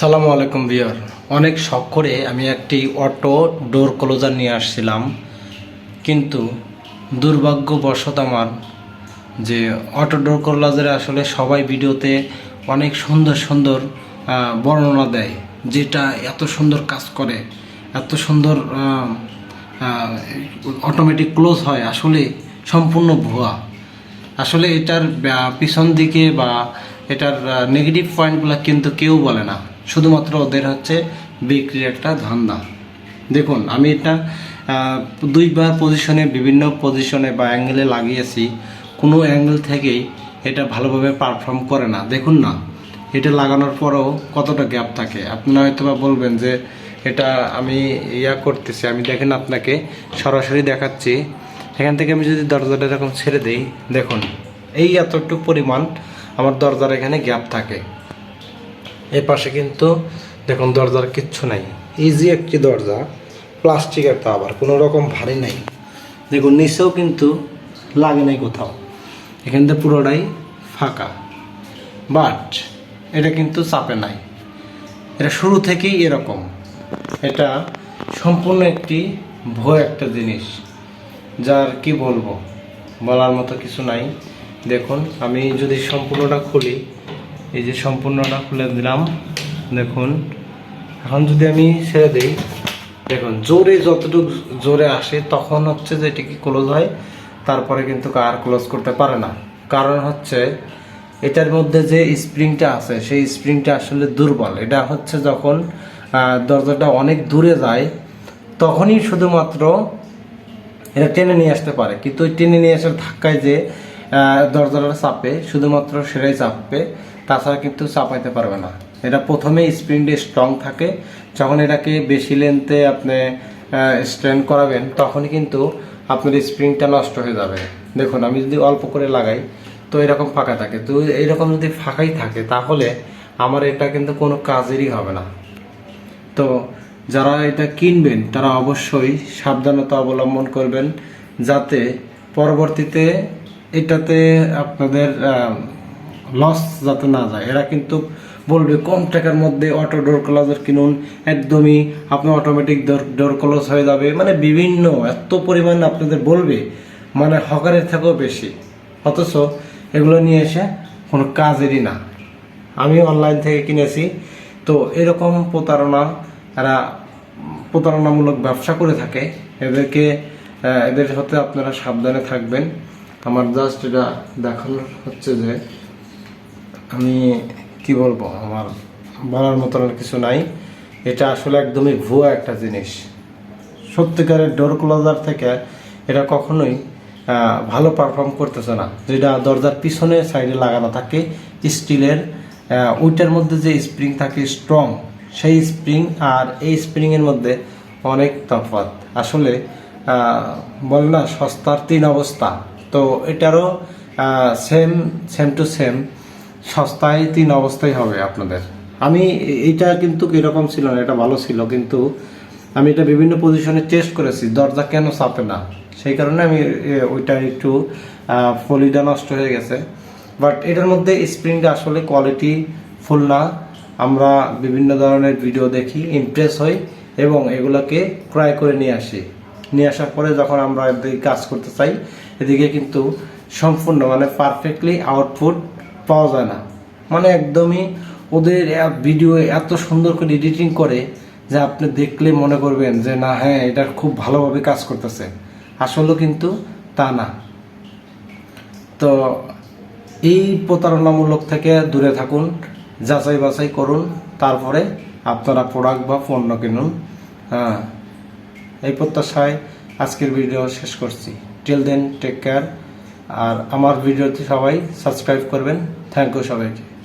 সালামু আলাইকুম বিয়ার অনেক শখ করে আমি একটি অটো ডোর ক্লোজার নিয়ে আসছিলাম, কিন্তু দুর্ভাগ্যবশত আমার যে অটো ডোর ক্লোজারে আসলে সবাই ভিডিওতে অনেক সুন্দর সুন্দর বর্ণনা দেয়, যেটা এত সুন্দর কাজ করে, এত সুন্দর অটোমেটিক ক্লোজ হয়, আসলে সম্পূর্ণ ভুয়া। আসলে এটার পিছন দিকে বা এটার নেগেটিভ পয়েন্টগুলো কিন্তু কেউ বলে না। শুধুমাত্র ওদের হচ্ছে বিক্রির একটা ধান্দা। দেখুন, আমি এটা দুইবার পজিশনে বিভিন্ন পজিশনে বা অ্যাঙ্গেলে লাগিয়েছি। কোনো অ্যাঙ্গেল থেকেই এটা ভালোভাবে পারফর্ম করে না। দেখুন না, এটা লাগানোর পরেও কতটা গ্যাপ থাকে। আপনারা হয়তো বা বলবেন যে, এটা আমি ইয়া করতেছি, আমি দেখেন আপনাকে সরাসরি দেখাচ্ছি। এখান থেকে আমি যদি দরজাটা এরকম ছেড়ে দিই, দেখুন, এই এতটুকু পরিমাণ আমার দরজার এখানে গ্যাপ থাকে। এ পাশে কিন্তু দেখুন দরজার কিচ্ছু নাই। ইজি একটি দরজা প্লাস্টিকের তো আবার কোনো রকম ভারী নাই। দেখুন, নিচেও কিন্তু লাগে নাই কোথাও। এখান থেকে পুরোটাই ফাঁকা। বাট এটা কিন্তু চাপে নাই। এটা শুরু থেকেই এরকম। এটা সম্পূর্ণ একটি ভয় একটা জিনিস। যার কি বলব? বলার মতো কিছু নাই। দেখুন, আমি যদি সম্পূর্ণটা খুলি এই যে সম্পূর্ণটা খুলে দিলাম, দেখুন। এখন যদি আমি ছেড়ে দিই, দেখুন, জোরে যতটুকু জোরে আসে, তখন হচ্ছে যে এটি কি ক্লোজ হয়, তারপরে কিন্তু আর ক্লোজ করতে পারে না। কারণ হচ্ছে, এটার মধ্যে যে স্প্রিংটা আছে, সেই স্প্রিংটা আসলে দুর্বল। এটা হচ্ছে যখন দরজাটা অনেক দূরে যায়, তখনই শুধুমাত্র এটা টেনে নিয়ে আসতে পারে। কিন্তু টেনে নিয়ে আসার ধাক্কায় যে দরজাটা চাপে, শুধুমাত্র সেটাই চাপবে তাছাড়া কিন্তু চাপাইতে পারবে না। এটা প্রথমে স্প্রিংটা স্ট্রং থাকে, যখন এটাকে বেশি লেন্থে আপনি স্ট্রেন করাবেন, তখনই কিন্তু আপনার স্প্রিংটা নষ্ট হয়ে যাবে। দেখুন, আমি যদি অল্প করে লাগাই, তো এরকম ফাঁকা থাকে। তো এইরকম যদি ফাঁকাই থাকে, তাহলে আমার এটা কিন্তু কোনো কাজেরই হবে না। তো যারা এটা কিনবেন, তারা অবশ্যই সাবধানতা অবলম্বন করবেন, যাতে পরবর্তীতে এটাতে আপনাদের লস যাতে না যায়। এরা কিন্তু বলবে, কম টাকার মধ্যে অটো ডোর ক্লোজার কিনুন, একদমই আপনার অটোমেটিক ডোর ক্লোজ হয়ে যাবে। মানে বিভিন্ন, এত পরিমাণ আপনাদের বলবে মানে হকারের থেকেও বেশি। অথচ এগুলো নিয়ে এসে কোনো কাজেরই না। আমি অনলাইন থেকে কিনেছি। তো এরকম প্রতারণা, এরা প্রতারণামূলক ব্যবসা করে থাকে। এদেরকে এদের সাথে আপনারা সাবধানে থাকবেন। আমার জাস্ট এটা দেখানোর হচ্ছে যে আমি কি বলব আমার বলার মতন আর কিছু নাই। এটা আসলে একদমই ভুয়া একটা জিনিস। সত্যিকারের ডোর ক্লোজার থেকে এটা কখনোই ভালো পারফর্ম করতেছে না। যেটা দরজার পিছনে সাইডে লাগানো থাকে স্টিলের আহ, ওইটার মধ্যে যে স্প্রিং থাকে স্ট্রং সেই স্প্রিং আর এই স্প্রিংয়ের মধ্যে অনেক তফাৎ। আসলে বলে না সস্তার তিন অবস্থা। তো এটারও সেম সেম টু সেম সস্তায় তিন অবস্থায় হবে আপনাদের। আমি এটা কিন্তু এরকম ছিল না, এটা ভালো ছিল, কিন্তু আমি এটা বিভিন্ন পজিশনে টেস্ট করেছি, দরজা কেন চাপে না? সেই কারণে আমি ওইটা একটু ফলিটা নষ্ট হয়ে গেছে। বাট এটার মধ্যে স্প্রিংটা আসলে কোয়ালিটি ফুল না। আমরা বিভিন্ন ধরনের ভিডিও দেখি ইমপ্রেস হই এবং এগুলোকে ক্রয় করে নিয়ে আসি। নিয়ে আসার পরে যখন আমরা এদিকে কাজ করতে চাই, এদিকে কিন্তু সম্পূর্ণ মানে পারফেক্টলি আউটপুট পাওয়া যায় না। মানে একদমই ওদের ভিডিও এত সুন্দর করে এডিটিং করে যে আপনি দেখলে মনে করবেন যে, না হ্যাঁ এটা খুব ভালোভাবে কাজ করতেছে। আসলে কিন্তু তা না। তো এই প্রতারণামূলক থেকে দূরে থাকুন, যাচাই বাছাই করুন, তারপরে আপনারা প্রোডাক্ট বা পণ্য কিনুন। হ্যাঁ এই প্রত্যাশায় আজকের ভিডিও শেষ করছি। টিল দেন টেক কেয়ার আর আমার ভিডিওতে সবাই সাবস্ক্রাইব করবেন। থ্যাংক ইউ সবাইকে।